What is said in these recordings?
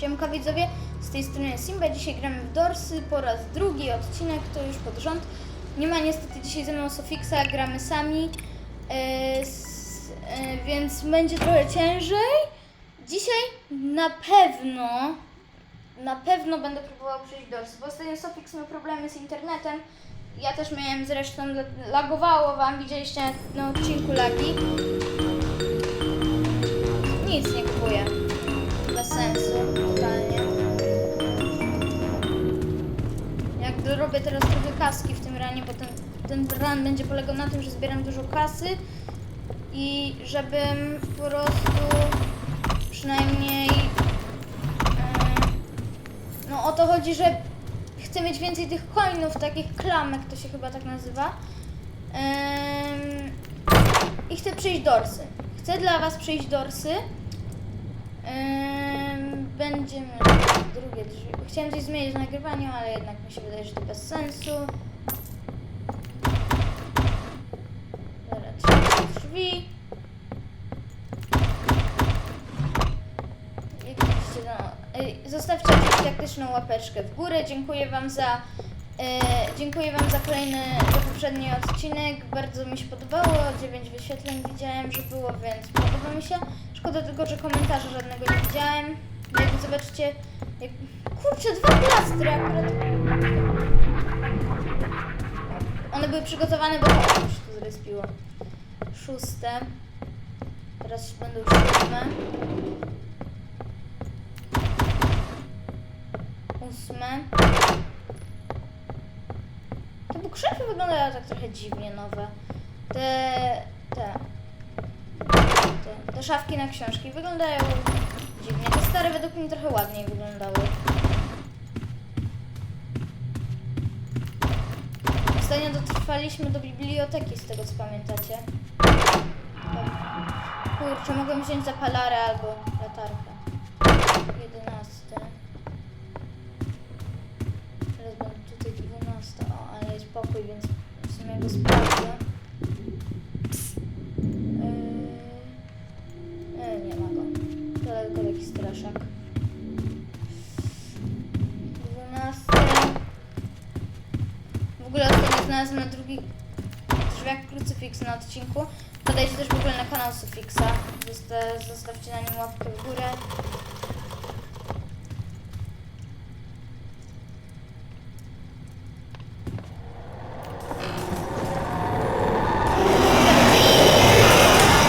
Siemka widzowie, z tej strony Simba, dzisiaj gramy w Dorsy po raz drugi odcinek, to już pod rząd. Nie ma niestety dzisiaj ze mną Sofixa, gramy sami, e, s, e, więc będzie trochę ciężej. Dzisiaj na pewno, na pewno będę próbował przejść Dorsy, bo ostatnio Sofix miał problemy z internetem. Ja też miałem zresztą, lagowało wam, widzieliście na odcinku lagi. Nic nie kupuję. Sensu, Jak dorobię teraz trochę kaski w tym ranie, bo ten, ten run będzie polegał na tym, że zbieram dużo kasy i żebym po prostu przynajmniej e, no o to chodzi, że chcę mieć więcej tych coinów, takich klamek, to się chyba tak nazywa. I chcę przejść dorsy. Chcę dla Was przejść dorsy. Ym, Będziemy drugie drzwi. Chciałem coś zmienić w nagrywaniu, ale jednak mi się wydaje, że to bez sensu. Dobra, drzwi. Jak widzicie, no, y, Zostawcie taktyczną łapeczkę w górę. Dziękuję Wam za. e, dziękuję Wam za kolejny, za poprzedni odcinek. Bardzo mi się podobało. 9 wyświetleń widziałem, że było, więc podoba mi się. Szkoda tylko, że komentarza żadnego nie widziałem. Jak zobaczycie. Jak... Kurczę, dwa plastry akurat. One były przygotowane, bo o, się tu zrespiło. Szóste. Teraz będą siódme. Ósme. Te bookshelfy wyglądają tak trochę dziwnie nowe. Te, te, te, te szafki na książki wyglądają dziwnie. Te stare według mnie trochę ładniej wyglądały. Ostatnio dotrwaliśmy do biblioteki, z tego co pamiętacie. Kurczę, mogę wziąć zapalarę albo latarkę. 11. Teraz będę tutaj 12. O, ale jest pokój, więc w sumie go sprawdzę. Znalazłem na drugich drzwiach krucyfiks na odcinku. Podajcie też w ogóle na kanał Sufixa. Zosta- Zostawcie na nim łapkę w górę.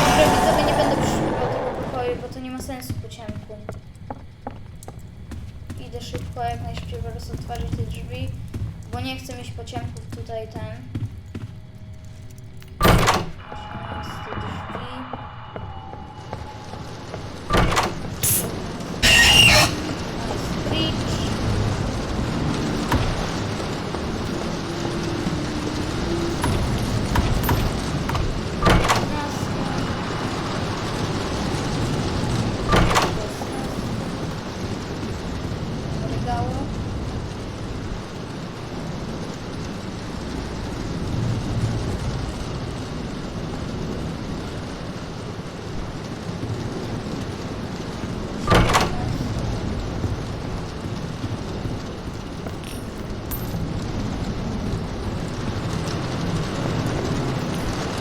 Może widzowie nie będę przeszukiwał tego pokoju, bo to nie ma sensu po ciemku. Idę szybko, jak najszybciej po prostu otworzyć te drzwi, bo nie chcę mieć po ciemku tutaj ten. Trzymając te drzwi. Bridge. Regału.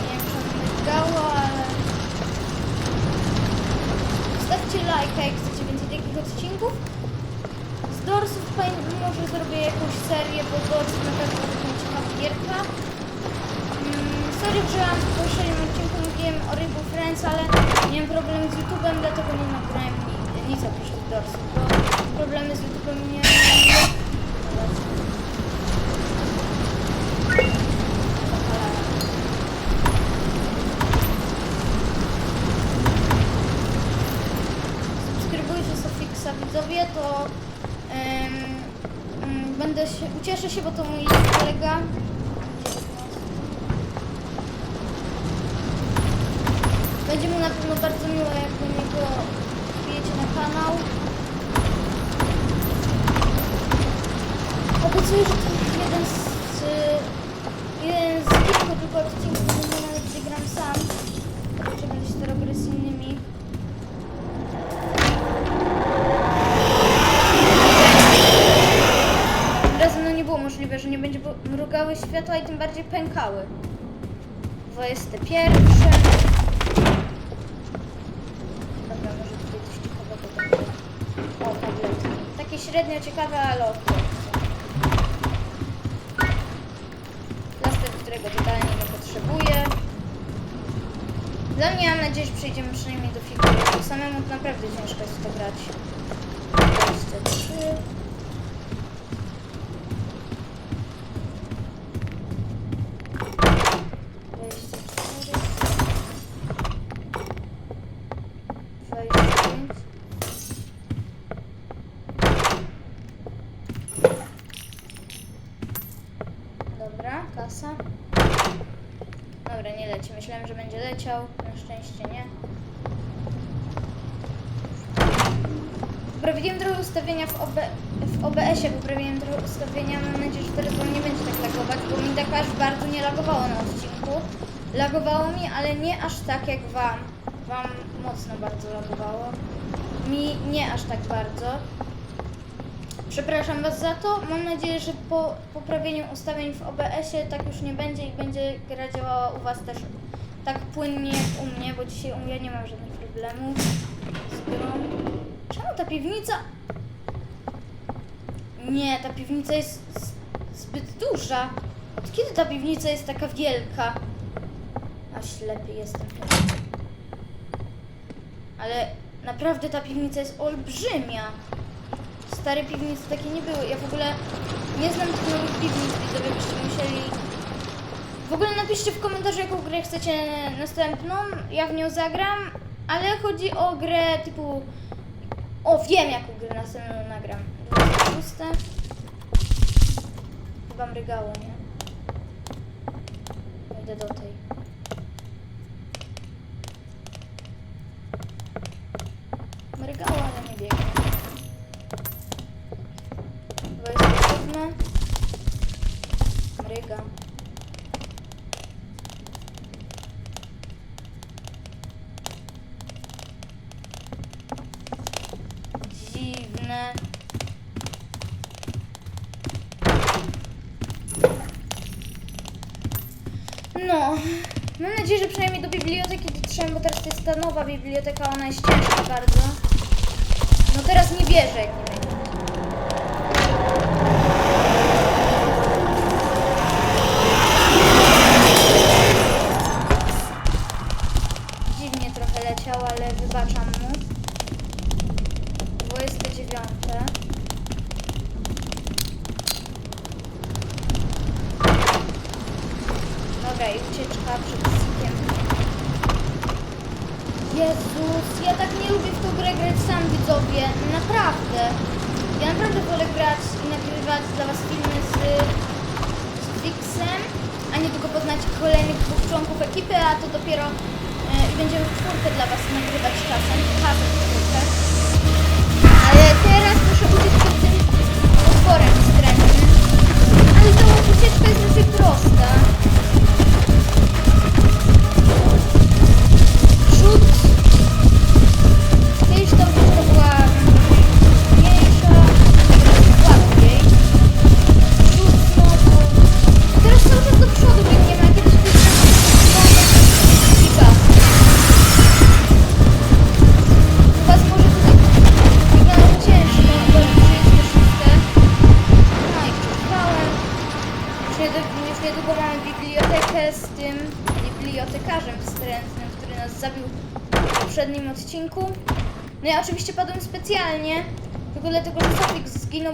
Nie wiem, czy on migało, ale... Zostawcie lajka, jak chcecie więcej takich odcinków. Z Dorsów fajnie, może zrobię jakąś serię, bo Dors na pewno będzie ciekawa gierka. Mm, sorry, że mam w poprzednim odcinku mówiłem o Rainbow Friends, ale miałem problem z YouTube'em, dlatego nie nagrałem ni- nic oprócz tych Dorsów, bo problemy z YouTube'em nie... subskrybujcie Sofixa widzowie, to będę się, bo to mój kolega. Będzie mu na pewno bardzo miło, jak do niego wbijecie na kanał. Obiecuję, że to jeden z, jeden z kilku tylko odcinków, będzie nawet gram sam. To robił z innymi. Światła i tym bardziej pękały. 21. Dobra, może tutaj coś ciekawego będzie. O, tabletki. Takie średnio ciekawe, ale okej. Plaster, którego totalnie nie potrzebuję. Dla mnie mam nadzieję, że przejdziemy przynajmniej do figury, bo samemu naprawdę ciężko jest to grać. 23. Dwadzieścia cztery. Dwadzieścia pięć. Dobra, kasa. Dobra, nie leci. Myślałem, że będzie leciał. Na szczęście nie. Poprawiłem trochę ustawienia w, OB, w OBS-ie, poprawiłem trochę ustawienia. Mam nadzieję, że teraz nie będzie tak lagować, bo mi tak aż bardzo nie lagowało na odcinku. Lagowało mi, ale nie aż tak jak wam. Wam mocno bardzo lagowało. Mi nie aż tak bardzo. Przepraszam Was za to. Mam nadzieję, że po poprawieniu ustawień w OBS-ie tak już nie będzie i będzie gra działała u Was też tak płynnie jak u mnie, bo dzisiaj u mnie nie mam żadnych problemów z grą. Czemu ta piwnica... Nie, ta piwnica jest zbyt duża. Od kiedy ta piwnica jest taka wielka? A ślepy jestem. Ale naprawdę ta piwnica jest olbrzymia. Stare piwnice takie nie były. Ja w ogóle nie znam tych nowych piwnic, widzowie musieli... W ogóle napiszcie w komentarzu, jaką grę chcecie następną. Ja w nią zagram, ale chodzi o grę typu... O, wiem jaką grę następną nagram. 26. Chyba mrygało, nie? Idę do tej. Mrygało, ale nie biegnie. 27. Mryga. Dziwne. Mam nadzieję, że przynajmniej do biblioteki dotrzemy, bo teraz to jest ta nowa biblioteka, ona jest ciężka bardzo. No teraz nie bierze, nie. Dziwnie trochę leciał, ale wybaczam mu. 29. Dobra, i ucieczka przed sykiem. Jezus, ja tak nie lubię w tą grę grać sam, widzowie. Naprawdę. Ja naprawdę wolę grać i nagrywać dla was filmy z, z a nie tylko poznać kolejnych dwóch członków ekipy, a to dopiero e, i będziemy w czwórkę dla was nagrywać czasem. Czasem w czwórkę. Ale teraz muszę uciec przed tym potworem wstrętnym. Ale ta ucieczka jest raczej prosta.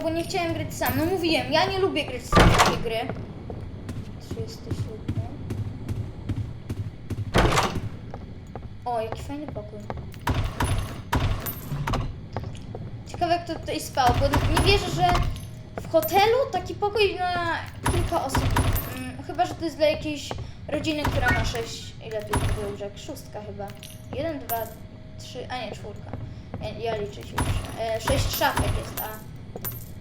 Bo nie chciałem grać sam. No mówiłem, ja nie lubię grać sam w takie gry. 37. O, jaki fajny pokój. Ciekawe jak to tutaj spał, bo nie wierzę, że w hotelu taki pokój na kilka osób. Mm, chyba, że to jest dla jakiejś rodziny, która ma sześć, ile tu jest łóżek? Szóstka chyba. Jeden, dwa, trzy, a nie, czwórka. Ja, ja liczę się już. E, sześć szafek jest, a...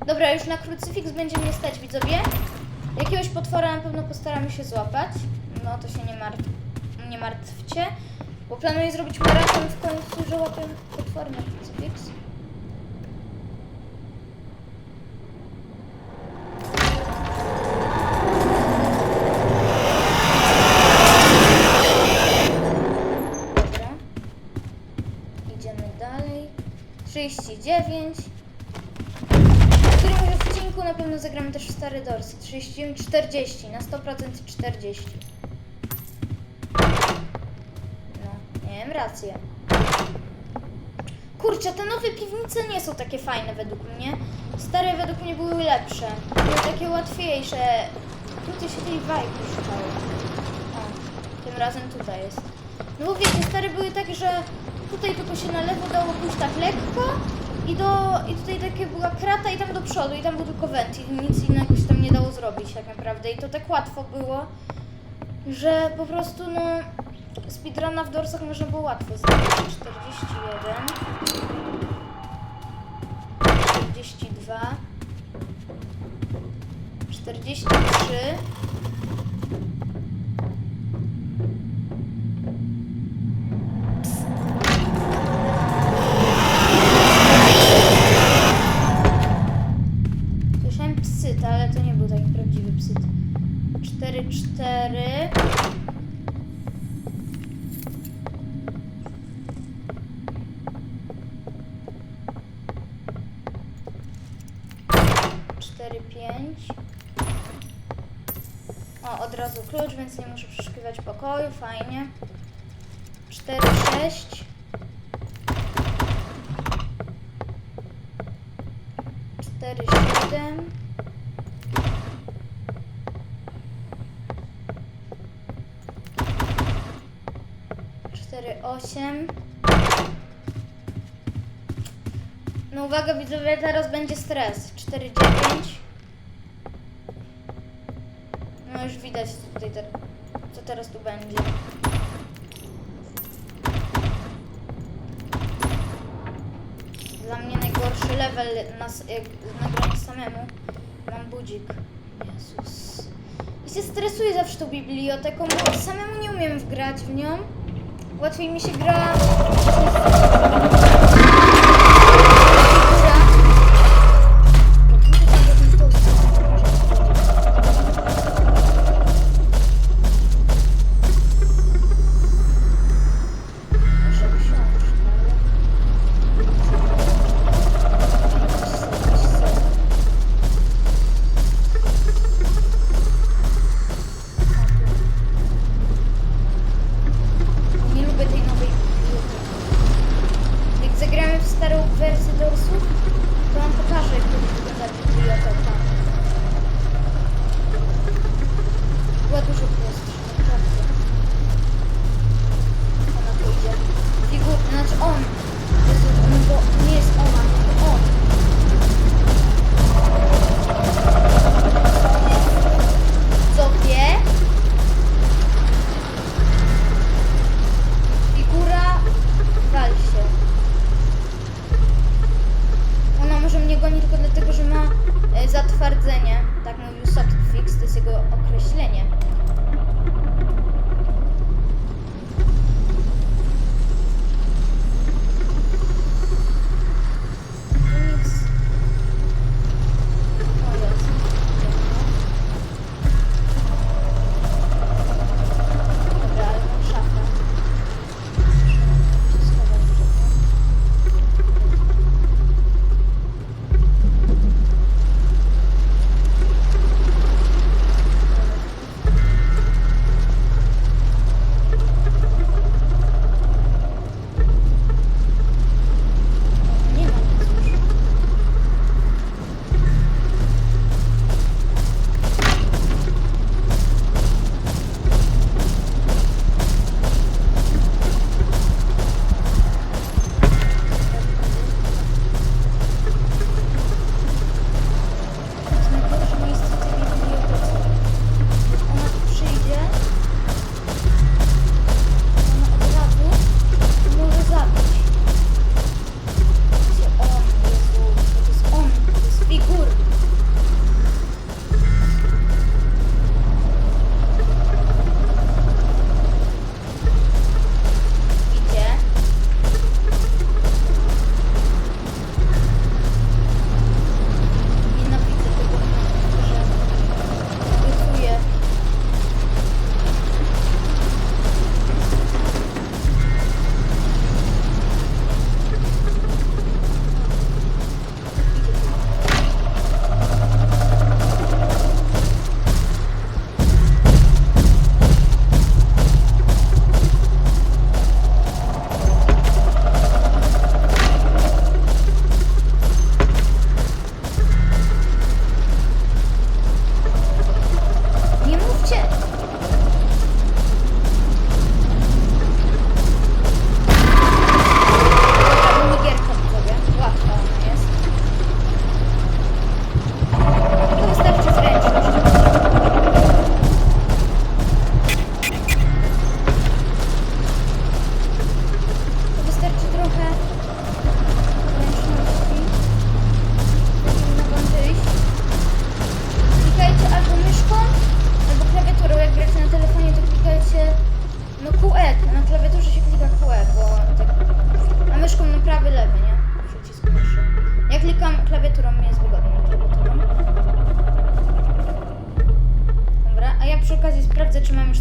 Dobra, już na krucyfiks będzie mnie stać, widzowie. Jakiegoś potwora na pewno postaramy się złapać. No to się nie, martw nie martwcie. Bo planuję zrobić maraton w końcu, że łapię potwory na krucyfiks. Dobra. Idziemy dalej. 39 Którymś odcinku na pewno zagramy też w stare dorsy. 39, 40, na 100% 40. No, miałem rację. Kurczę, te nowe piwnice nie są takie fajne według mnie. Stare według mnie były lepsze. Były takie łatwiejsze. Tutaj się tej wajki szukało. O, tym razem tutaj jest. No bo wiecie, stare były tak, że tutaj tylko się na lewo dało pójść tak lekko i do i tutaj takie była krata i tam do przodu i tam był tylko went i nic innego się tam nie dało zrobić tak naprawdę. I to tak łatwo było, że po prostu no speedruna w dorsach można było łatwo zrobić. 41 42 43 pięć. O, od razu klucz, więc nie muszę przeszukiwać pokoju, fajnie. Cztery, sześć. Cztery, siedem. Cztery, osiem. No uwaga widzowie, teraz będzie stres. Cztery, dziewięć. No już widać co tutaj te, co teraz tu będzie. Dla mnie najgorszy level na, nagranie samemu. Mam budzik. Jezus. I się stresuję zawsze tą biblioteką, bo samemu nie umiem wgrać w nią. Łatwiej mi się gra.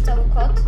Cały kod.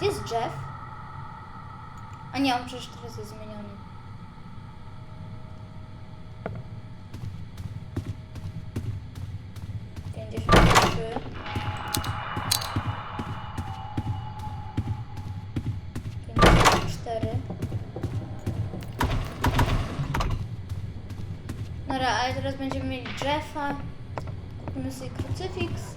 Gdzie jest Jeff? A nie, on przecież teraz jest zmieniony. Pięćdziesiąt trzy. Pięćdziesiąt cztery. Dobra, ale teraz będziemy mieli Jeffa. Kupimy sobie krucyfiks.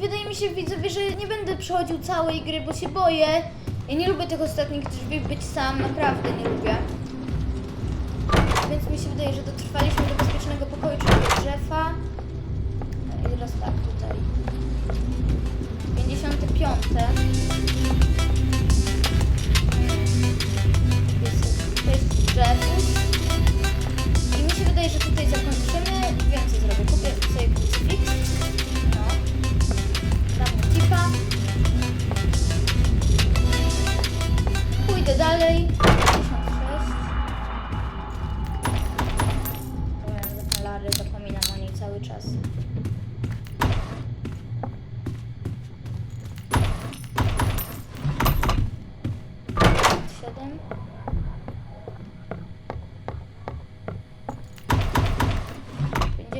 Wydaje mi się, widzowie, że nie będę przechodził całej gry, bo się boję. Ja nie lubię tych ostatnich drzwi być sam, naprawdę nie lubię. Więc mi się wydaje, że dotrwaliśmy do bezpiecznego pokoju, czyli do Jeffa.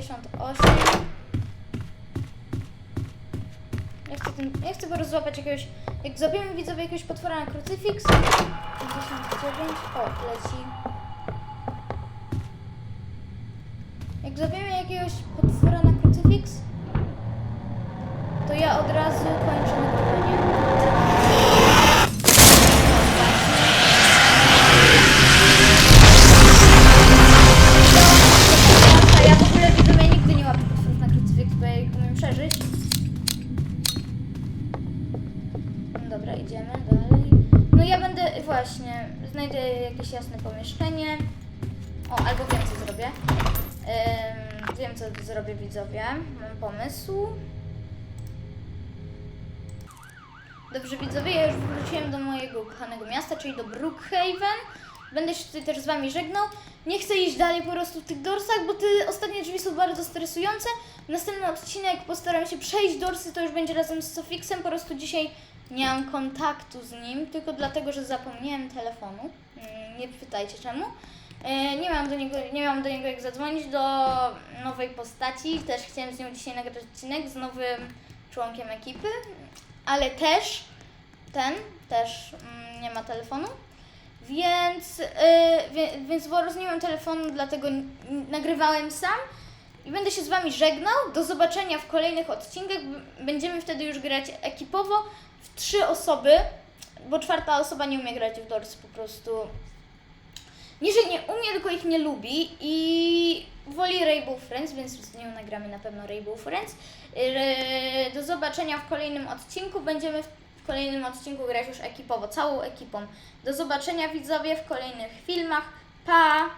68. Ja chcę, tym, ja chcę po prostu złapać jakiegoś... Jak złapiemy widzowie jakiegoś potwora na krucyfiks... 69. O, leci. Jak złapiemy jakiegoś potwora dalej. No ja będę, właśnie, znajdę jakieś jasne pomieszczenie. O, albo wiem co zrobię. Wiem co zrobię widzowie. Mam pomysł. Dobrze widzowie, ja już wróciłem do mojego ukochanego miasta, czyli do Brookhaven. Będę się tutaj też z Wami żegnał. Nie chcę iść dalej po prostu w tych dorsach, bo te ostatnie drzwi są bardzo stresujące. Następny odcinek postaram się przejść dorsy, to już będzie razem z Sofixem. Po prostu dzisiaj nie mam kontaktu z nim, tylko dlatego, że zapomniałem telefonu. Mm, Nie pytajcie czemu. E, Nie mam do niego, nie mam do niego jak zadzwonić do nowej postaci. Też chciałem z nią dzisiaj nagrać odcinek z nowym członkiem ekipy, ale też ten też mm, nie ma telefonu. Więc, wie, więc Boros nie mam telefonu, dlatego nagrywałem sam. I będę się z Wami żegnał. Do zobaczenia w kolejnych odcinkach. Będziemy wtedy już grać ekipowo w trzy osoby, bo czwarta osoba nie umie grać w Doors po prostu. Nie, że nie umie, tylko ich nie lubi i woli Rainbow Friends, więc z nią nagramy na pewno Rainbow Friends. Yy, Do zobaczenia w kolejnym odcinku. Będziemy w kolejnym odcinku grać już ekipowo, całą ekipą. Do zobaczenia widzowie w kolejnych filmach. Pa!